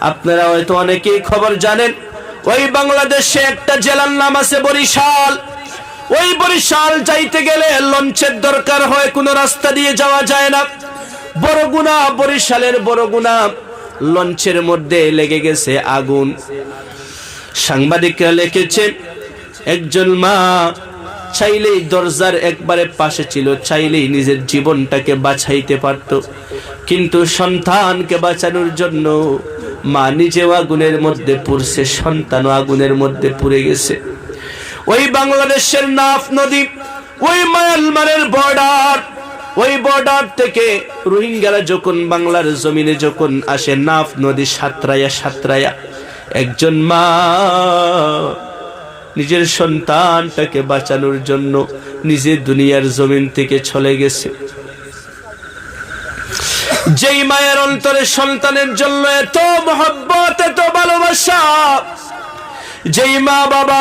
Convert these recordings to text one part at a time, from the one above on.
আপনারা হয়তো অনেকেই খবর জানেন, ওই বাংলাদেশে একটা জেলার নাম আছে বরিশাল। ওই বরিশাল যাইতে গেলে লঞ্চের দরকার হয়, কোনো রাস্তা দিয়ে যাওয়া যায় না। বরগুনা, বরিশালের বরগুনা লঞ্চের মধ্যে লেগে গেছে আগুন। সাংবাদিকরা লিখেছে, একজন মা চাইলেই দরজার একবারে পাশে ছিল, চাইলেই নিজের জীবনটাকে বাঁচাইতে পারত। কিন্তু সন্তানকে বাঁচানোর জন্য মা নিজেও আগুনের মধ্যে পুড়ছে, সন্তানও আগুনের মধ্যে পুড়ে গেছে। ওই বাংলাদেশের নাফ নদী, ওই মায়ানমারের বর্ডার, ওই বর্ডার থেকে রোহিঙ্গারা যখন বাংলার জমিনে যখন আসে, নাফ নদী সাতরায়া সাতরায়া, একজন মা নিজের সন্তানটাকে বাঁচানোর জন্য নিজের দুনিয়ার জমিন থেকে চলে গেছে। যেই মায়ের অন্তরে সন্তানের জন্য এত মহব্বত, এত ভালোবাসা, যেই মা বাবা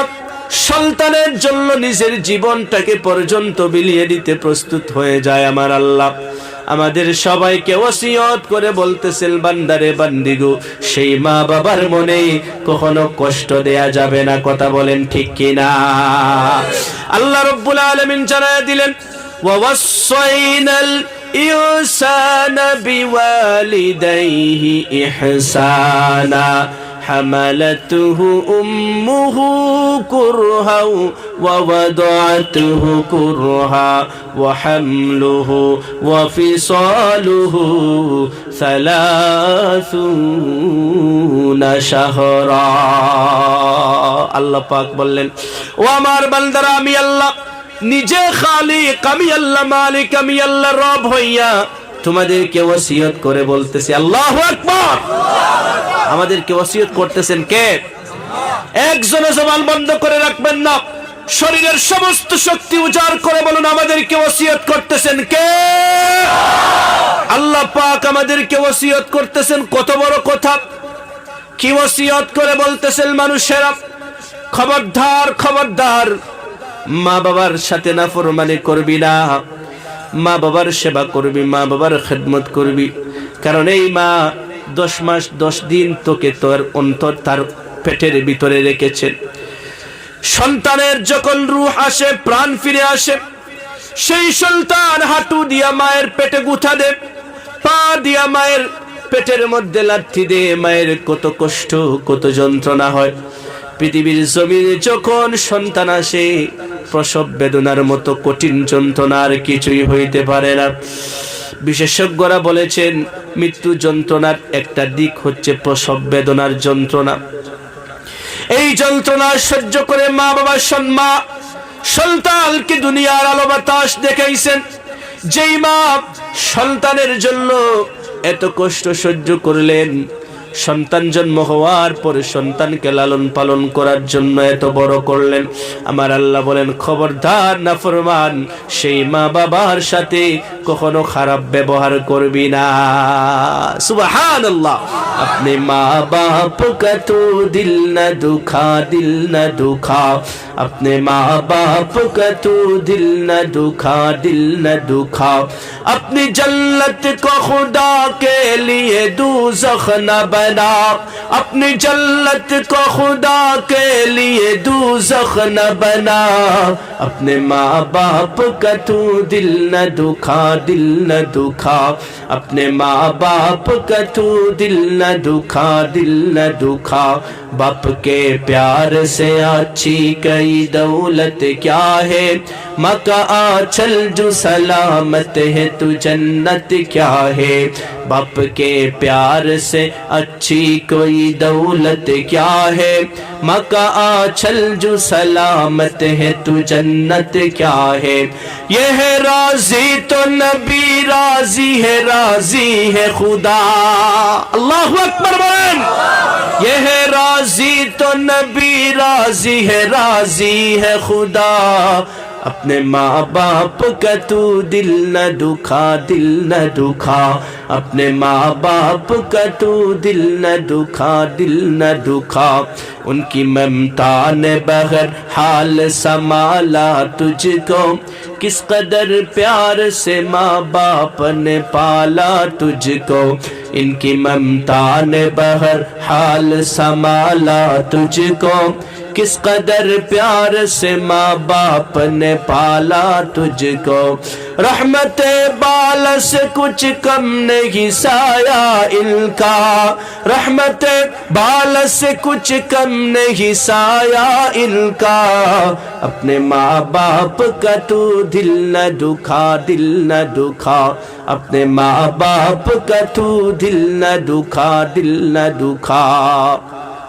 সন্তানের জন্য নিজের জীবনটাকে পর্যন্ত বিলিয়ে দিতে প্রস্তুত হয়ে যায় আমার আল্লাহ। আমাদের সবাইকে ওসিয়ত করে বলতেছেন, বান্দারে, বান্দিগু, সেই মা বাবার মনে কখনো কষ্ট দেয়া যাবে না। কথা বলেন ঠিক কিনা? আল্লাহ রব্বুল আলমিন জানায় দিলেন ওয়াসাইনাল الإنسان بوالديه إحسانا حملته أمه كرها ووضعته كرها وحمله وفصاله ثلاثون شهرا আল্লাহ পাক বললেন ও আমার বান্দারা আমি আল্লাহ নিজে খালিক আমি আল্লাহ মালিক আমি আল্লাহ রব হইয়া তোমাদেরকে ওসিয়ত করে বলতেছি, আল্লাহু আকবার। আমাদেরকে ওসিয়ত করতেছেন কে? একজনে জবান বন্ধ করে রাখবেন না। শরীরের সমস্ত শক্তি উজাড় করে বলুন, আমাদেরকে ওসিয়ত করতেছেন কে? আল্লাহ পাক আমাদেরকে ওসিয়ত করতেছেন, কত বড় কথা। কি ওসিয়ত করে বলতেছেন মানুষেরা? খবরদার খবরদার। মা বাবার সাথে না ফরমানি করবি না। মা বাবার সেবা করবি, মা বাবার খেদমত করবি। কারণ এই মা দশ মাস, দশ দিন তোকে তোর অন্তর তার পেটের ভিতরে রেখেছেন সন্তানের যখন রুহ আসে, প্রাণ ফিরে আসে, সেই সন্তান হাঁটু দিয়া মায়ের পেটে গুথা দে, পা দিয়া মায়ের পেটের মধ্যে লাঠি দে, মায়ের কত কষ্ট, কত যন্ত্রণা হয়। পৃথিবীর জমিনে যখন সন্তান আসে প্রসব বেদনার মতো কঠিন যন্ত্রণা আর কিছুই হইতে পারে না। বিশেষজ্ঞরা বলেছেন, মৃত্যু যন্ত্রণার একটা দিক হচ্ছে প্রসব বেদনার যন্ত্রণা। এই যন্ত্রণা সহ্য করে মা বাবার সন্মা সন্তানকে দুনিয়ার আলো বাতাস দেখাইছেন। যেই মা সন্তানের জন্য এত কষ্ট সহ্য করলেন সন্তান জন্ম হওয়ার পরে সন্তানকে লালন পালন করার জন্য এত বড় করলেন আমার আল্লাহ বলেন খবরদার না ফরমান সেই মা বাবার সাথে কখনো খারাপ ব্যবহার করবি না সুবাহান আল্লাহ अपने माँ बाप का तो दिल न दुखा दिल न दुखा अपने माँ बाप का तो दिल न दुखा दिल न दुखा अपनी जन्नत को खुदा के लिए दूजख न बना پیدا، اپنی جلت کو خدا کے لیے دوزخ نہ بنا۔ اپنے ماں باپ کا تو دل نہ دکھا، دل نہ دکھا۔ اپنے ماں باپ کا تو دل نہ دکھا، دل نہ دکھا۔ باپ کے پیار سے اچھی کئی دولت کیا ہے؟ ماں کا آچل جو سلامت ہے تو جنت کیا ہے؟ باپ کے پیار سے اچھی کوئی دولت کیا ہے؟ مکہ آچھل جو سلامت ہے، تو جنت کیا ہے؟ یہ ہے راضی تو نبی راضی ہے راضی ہے خدا۔ اللہ اکبر برن یہ ہے راضی تو نبی راضی ہے راضی ہے خدا۔ اپنے ماں باپ کا تو دل نہ دکھا، دل نہ دکھا۔ اپنے ماں باپ کا تو دل نہ دکھا، دل نہ دکھا۔ ان کی ممتا نے بغیر حال سنبھالا تجھ کو کس قدر پیار سے ماں باپ نے پالا تجھ کو ان کی ممتا نے بغیر حال سنبھالا تجھ کو کس قدر پیار سے ماں باپ نے پالا تجھ کو؟ رحمت بال سے کچھ کم نہیں سایا ان کا۔ رحمت بال سے کچھ کم نہیں سایا ان کا۔ اپنے ماں باپ کا تو دل نہ دکھا، دل نہ دکھا۔ اپنے ماں باپ کا تو دل نہ دکھا، دل نہ دکھا۔